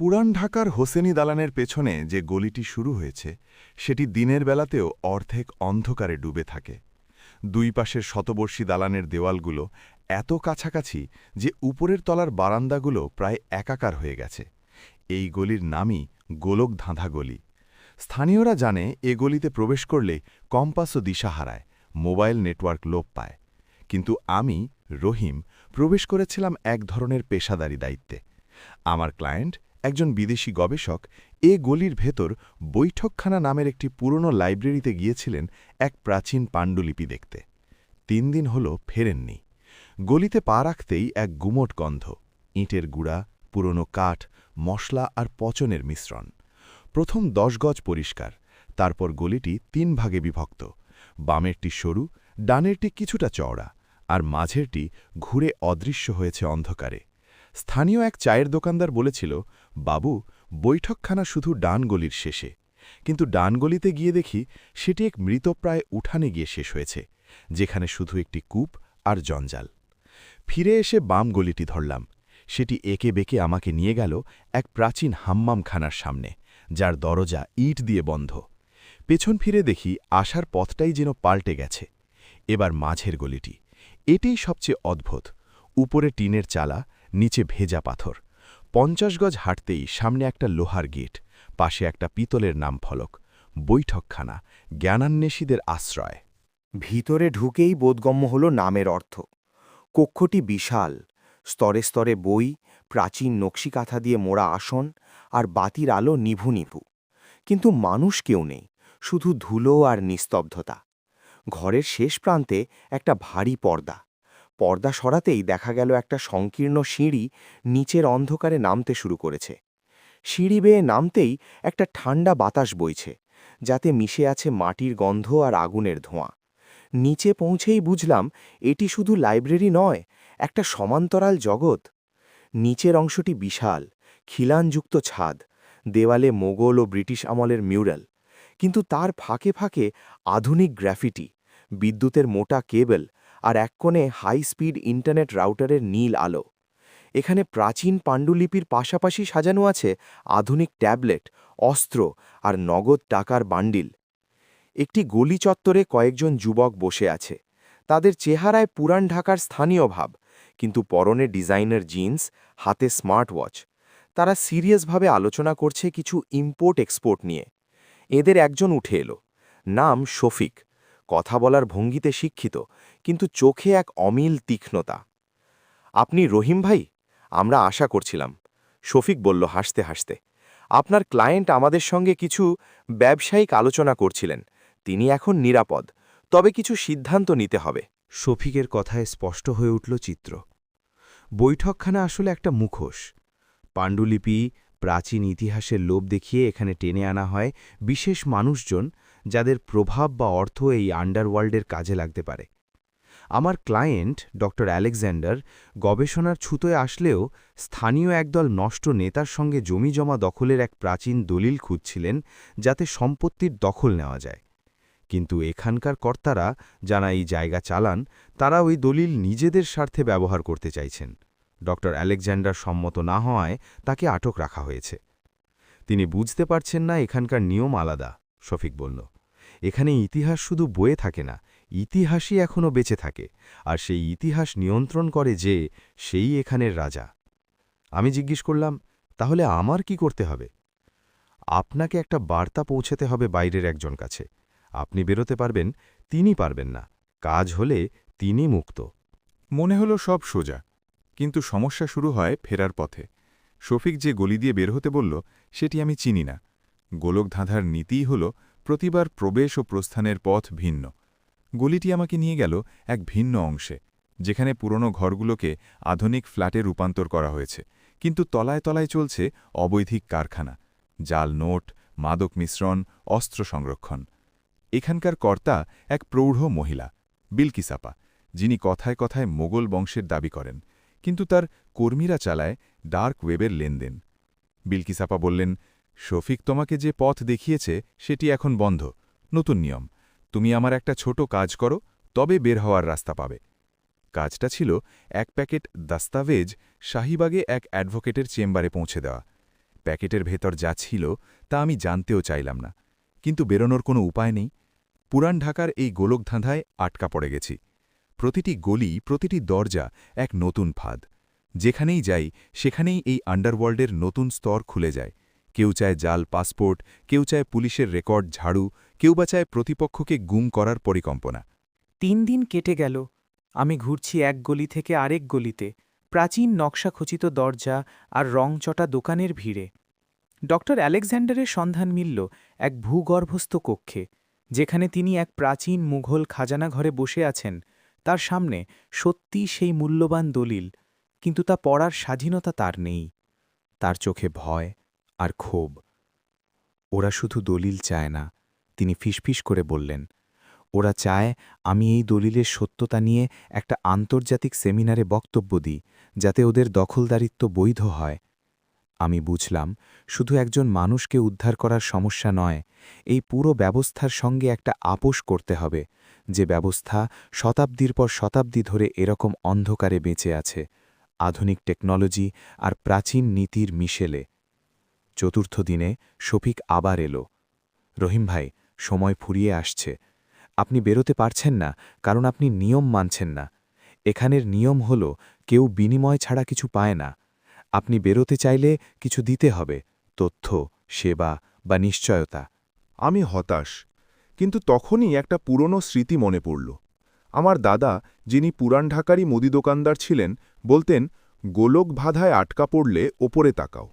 পুরান ঢাকার হোসেনি দালানের পেছনে যে গলিটি শুরু হয়েছে, সেটি দিনের বেলাতেও অর্ধেক অন্ধকারে ডুবে থাকে। দুই পাশের শতবর্ষী দালানের দেওয়ালগুলো এত কাছাকাছি যে উপরের তলার বারান্দাগুলো প্রায় একাকার হয়ে গেছে। এই গলির নামই গোলক ধাঁধা গলি। স্থানীয়রা জানে এ গলিতে প্রবেশ করলে কম্পাস ও দিশা হারায়, মোবাইল নেটওয়ার্ক লোপ পায়। কিন্তু আমি, রহিম, প্রবেশ করেছিলাম এক ধরনের পেশাদারি দায়িত্বে। আমার ক্লায়েন্ট একজন বিদেশি গবেষক এ গলির ভেতর বৈঠকখানা নামের একটি পুরনো লাইব্রেরিতে গিয়েছিলেন এক প্রাচীন পাণ্ডুলিপি দেখতে। তিন দিন হল ফেরেননি। গলিতে পা রাখতেই এক গুমট গন্ধ, ইঁটের গুড়া, পুরনো কাঠ, মশলা আর পচনের মিশ্রণ। প্রথম দশ গজ পরিষ্কার, তারপর গলিটি তিন ভাগে বিভক্ত। বামেরটি সরু, ডানেরটি কিছুটা চওড়া, আর মাঝেরটি ঘুরে অদৃশ্য হয়েছে অন্ধকারে। স্থানীয় এক চায়ের দোকানদার বলেছিল, বাবু, বৈঠকখানা শুধু ডানগলির শেষে। কিন্তু ডানগলিতে গিয়ে দেখি সেটি এক মৃতপ্রায় উঠানে গিয়ে শেষ হয়েছে, যেখানে শুধু একটি কূপ আর জঞ্জাল। ফিরে এসে বাম গলিটি ধরলাম। সেটি একে বেঁকে আমাকে নিয়ে গেল এক প্রাচীন হাম্মামখানার সামনে, যার দরজা ইট দিয়ে বন্ধ। পেছন ফিরে দেখি আসার পথটাই যেন পাল্টে গেছে। এবার মাঝের গলিটি। এটিই সবচেয়ে অদ্ভুত। উপরে টিনের চালা নিচে ভেজা পাথর। পঞ্চাশ গজ হাঁটতেই সামনে একটা লোহার গেট, পাশে একটা পিতলের নাম ফলক, বৈঠকখানা, জ্ঞানান্বেষীদের আশ্রয়। ভিতরে ঢুকেই বোধগম্য হল নামের অর্থ। কক্ষটি বিশাল, স্তরে স্তরে বই, প্রাচীন নকশিকাথা দিয়ে মোড়া আসন আর বাতির আলো নিভু নিভু। কিন্তু মানুষ কেউ নেই, শুধু ধুলো আর নিস্তব্ধতা। ঘরের শেষ প্রান্তে একটা ভারী পর্দা। পর্দা সরাতেই দেখা গেল একটা সংকীর্ণ সিঁড়ি নিচের অন্ধকারে নামতে শুরু করেছে। সিঁড়ি বেয়ে নামতেই একটা ঠান্ডা বাতাস বইছে, যাতে মিশে আছে মাটির গন্ধ আর আগুনের ধোঁয়া। নিচে পৌঁছেই বুঝলাম এটি শুধু লাইব্রেরি নয়, একটা সমান্তরাল জগৎ। নিচের অংশটি বিশাল, খিলানযুক্ত ছাদ, দেওয়ালে মোগল ও ব্রিটিশ আমলের মিউরাল। কিন্তু তার ফাঁকে ফাঁকে আধুনিক গ্র্যাফিটি বিদ্যুতের মোটা কেবল আর এক কোণে হাই স্পিড ইন্টারনেট রাউটারের নীল আলো। এখানে প্রাচীন পাণ্ডুলিপির পাশাপাশি সাজানো আছে আধুনিক ট্যাবলেট, অস্ত্র আর নগদ টাকার বান্ডিল। একটি গলি চত্বরে কয়েকজন যুবক বসে আছে। তাদের চেহারায় পুরান ঢাকার স্থানীয় ভাব, কিন্তু পরনে ডিজাইনার জিন্স, হাতে স্মার্ট ওয়াচ তারা সিরিয়াসভাবে আলোচনা করছে কিছু ইম্পোর্ট এক্সপোর্ট নিয়ে। এদের একজন উঠে এলো। নাম শফিক। কথা বলার ভঙ্গিতে শিক্ষিত। কিন্তু চোখে এক অমিল তীক্ষ্ণতা। আপনি রহিম ভাই? আমরা আশা করছিলাম। শফিক বলল হাসতে হাসতে, আপনার ক্লায়েন্ট আমাদের সঙ্গে কিছু ব্যবসায়িক আলোচনা করছিলেন। তিনি এখন নিরাপদ, তবে কিছু সিদ্ধান্ত নিতে হবে। শফিকের কথায় স্পষ্ট হয়ে উঠল চিত্র। বৈঠকখানা আসলে একটা মুখোশ। পাণ্ডুলিপি, প্রাচীন ইতিহাসের লোভ দেখিয়ে এখানে টেনে আনা হয় বিশেষ মানুষজন যাদের প্রভাব বা অর্থ এই আন্ডারওয়ার্ল্ডের কাজে লাগতে পারে। আমার ক্লায়েন্ট ড আলেকজান্ডার, গবেষণার ছুতোয় আসলেও স্থানীয় একদল নষ্ট নেতার সঙ্গে জমি জমা দখলের এক প্রাচীন দলিল খুঁজছিলেন যাতে সম্পত্তির দখল নেওয়া যায়। কিন্তু এখানকার কর্তারা যারা এই জায়গা চালান, তারা ওই দলিল নিজেদের স্বার্থে ব্যবহার করতে চাইছেন। ড আলেকজান্ডার সম্মত না হওয়ায় তাকে আটক রাখা হয়েছে। তিনি বুঝতে পারছেন না এখানকার নিয়ম আলাদা, শফিক বলল। এখানে ইতিহাস শুধু বয়ে থাকে না ইতিহাসই এখনও বেঁচে থাকে, আর সেই ইতিহাস নিয়ন্ত্রণ করে যে সেই এখানের রাজা। আমি জিজ্ঞেস করলাম, তাহলে আমার কি করতে হবে? আপনাকে একটা বার্তা পৌঁছাতে হবে বাইরের একজন কাছে। আপনি বেরোতে পারবেন, তিনি পারবেন না। কাজ হলে তিনি মুক্ত। মনে হলো সব সোজা, কিন্তু সমস্যা শুরু হয় ফেরার পথে। শফিক যে গলি দিয়ে বের হতে বলল, সেটি আমি চিনি না। গোলক ধাঁধার নীতিই হল প্রতিবার প্রবেশ ও প্রস্থানের পথ ভিন্ন। গলিটি আমাকে নিয়ে গেল এক ভিন্ন অংশে, যেখানে পুরনো ঘরগুলোকে আধুনিক ফ্ল্যাটে রূপান্তর করা হয়েছে, কিন্তু তলায় তলায় চলছে অবৈধিক কারখানা, জাল নোট, মাদক মিশ্রণ, অস্ত্র সংরক্ষণ। এখানকার কর্তা এক প্রৌঢ় মহিলা, বিলকিসাপা, যিনি কথায় কথায় মোগল বংশের দাবি করেন, কিন্তু তার কর্মীরা চালায় ডার্ক ওয়েবের লেনদেন। বিলকিসাপা বললেন, শফিক তোমাকে যে পথ দেখিয়েছে, সেটি এখন বন্ধ, নতুন নিয়ম। তুমি আমার একটা ছোট কাজ করো, তবে বের হওয়ার রাস্তা পাবে। কাজটা ছিল এক প্যাকেট দাস্তাবেজ শাহিবাগে এক অ্যাডভোকেটের চেম্বারে পৌঁছে দেওয়া। প্যাকেটের ভেতর যা ছিল তা আমি জানতেও চাইলাম না, কিন্তু বেরোনোর কোনো উপায় নেই। পুরান ঢাকার এই গোলকধাঁধায় আটকা পড়ে গেছি। প্রতিটি গলি, প্রতিটি দরজা এক নতুন ফাঁদ। যেখানেই যাই, সেখানেই এই আন্ডারওয়ার্ল্ডের নতুন স্তর খুলে যায়। কেউ চায় জাল, পাসপোর্ট, কেউ চায় পুলিশের রেকর্ড, ঝাড়ু, কেউ বা চায় প্রতিপক্ষকে গুম করার পরিকল্পনা। তিন দিন কেটে গেল। আমি ঘুরছি এক গলি থেকে আরেক গলিতে। প্রাচীন নকশাখচিত দরজা আর রংচটা দোকানের ভিড়ে। ডক্টর আলেকজান্ডারের সন্ধান মিলল এক ভূগর্ভস্থ কক্ষে, যেখানে তিনি এক প্রাচীন মুঘল খাজানা ঘরে বসে আছেন। তার সামনে সত্যি সেই মূল্যবান দলিল, কিন্তু তা পড়ার স্বাধীনতা তার নেই। তার চোখে ভয় আর ক্ষোভ। ওরা শুধু দলিল চায় না, তিনি ফিসফিস করে বললেন, ওরা চায় আমি এই দলিলের সত্যতা নিয়ে একটা আন্তর্জাতিক সেমিনারে বক্তব্য দিই, যাতে ওদের দখলদারিত্ব বৈধ হয়। আমি বুঝলাম, শুধু একজন মানুষকে উদ্ধার করার সমস্যা নয়, এই পুরো ব্যবস্থার সঙ্গে একটা আপোষ করতে হবে, যে ব্যবস্থা শতাব্দীর পর শতাব্দী ধরে এরকম অন্ধকারে বেঁচে আছে, আধুনিক টেকনোলজি আর প্রাচীন নীতির মিশেলে। চতুর্থ দিনে শফিক আবার এলো। রহিম ভাই, সময় ফুরিয়ে আসছে। আপনি বেরোতে পারছেন না, কারণ আপনি নিয়ম মানছেন না। এখানের নিয়ম হল, কেউ বিনিময় ছাড়া কিছু পায় না। আপনি বেরোতে চাইলে কিছু দিতে হবে, তথ্য, সেবা বা নিশ্চয়তা। আমি হতাশ, কিন্তু তখনই একটা পুরনো স্মৃতি মনে পড়ল। আমার দাদা, যিনি পুরান ঢাকারই মুদি দোকানদার ছিলেন, বলতেন, গোলক বাধায় আটকা পড়লে ওপরে তাকাও।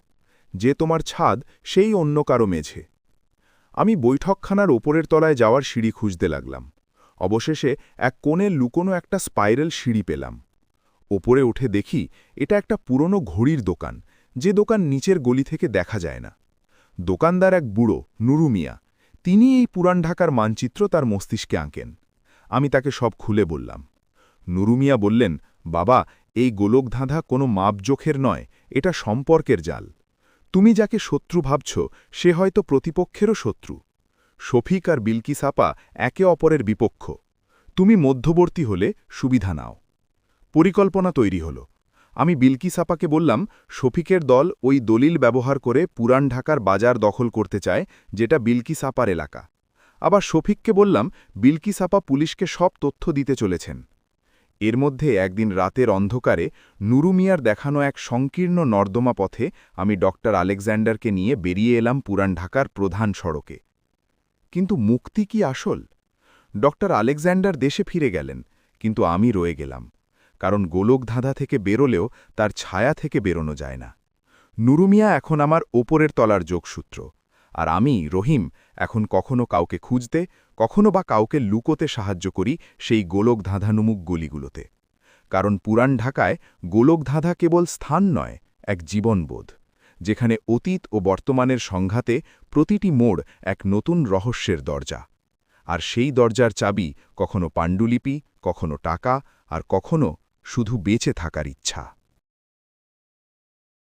যে তোমার ছাদ, সেই অন্য কারও মেঝে। আমি বৈঠকখানার ওপরের তলায় যাওয়ার সিঁড়ি খুঁজতে লাগলাম। অবশেষে এক কোণে লুকোনো একটা স্পাইরাল সিঁড়ি পেলাম। ওপরে উঠে দেখি, এটা একটা পুরনো ঘড়ির দোকান, যে দোকান নিচের গলি থেকে দেখা যায় না। দোকানদার এক বুড়ো, নুরুমিয়া, তিনি এই পুরান ঢাকার মানচিত্র তার মস্তিষ্কে আঁকেন। আমি তাকে সব খুলে বললাম। নুরুমিয়া বললেন, বাবা, এই গোলকধাঁধা কোনো মাপজোখের নয়, এটা সম্পর্কের জাল। তুমি যাকে শত্রু ভাবছ, সে হয়তো প্রতিপক্ষেরও শত্রু। শফিক আর বিলকিস আপা একে অপরের বিপক্ষ। তুমি মধ্যবর্তী হলে সুবিধা নাও। পরিকল্পনা তৈরি হল। আমি বিলকিস আপাকে বললাম, শফিকের দল ওই দলিল ব্যবহার করে পুরান ঢাকার বাজার দখল করতে চায়, যেটা বিলকিস আপার এলাকা। আবার শফিককে বললাম, বিলকিস পুলিশকে সব তথ্য দিতে চলেছেন। এর মধ্যে একদিন রাতের অন্ধকারে নুরুমিয়ার দেখানো এক সংকীর্ণ নর্দমা পথে আমি ডক্টর আলেকজান্ডারকে নিয়ে বেরিয়ে এলাম পুরান ঢাকার প্রধান সড়কে। কিন্তু মুক্তি কি আসল? ডক্টর আলেকজান্ডার দেশে ফিরে গেলেন, কিন্তু আমি রয়ে গেলাম, কারণ গোলকধাঁধা থেকে বেরোলেও তার ছায়া থেকে বেরোনো যায় না। নুরুমিয়া এখন আমার ওপরের তলার যোগসূত্র, আর আমি, রহিম, এখন কখনো কাউকে খুঁজতে কখনো বা কাউকে লুকোতে সাহায্য করি সেই গোলকধাঁধানুমুখ গলিগুলোতে। কারণ পুরান ঢাকায় গোলকধাঁধা কেবল স্থান নয়, এক জীবনবোধ, যেখানে অতীত ও বর্তমানের সংঘাতে প্রতিটি মোড় এক নতুন রহস্যের দরজা। আর সেই দরজার চাবি কখনো পাণ্ডুলিপি, কখনো টাকা, আর কখনো শুধু বেঁচে থাকার ইচ্ছা।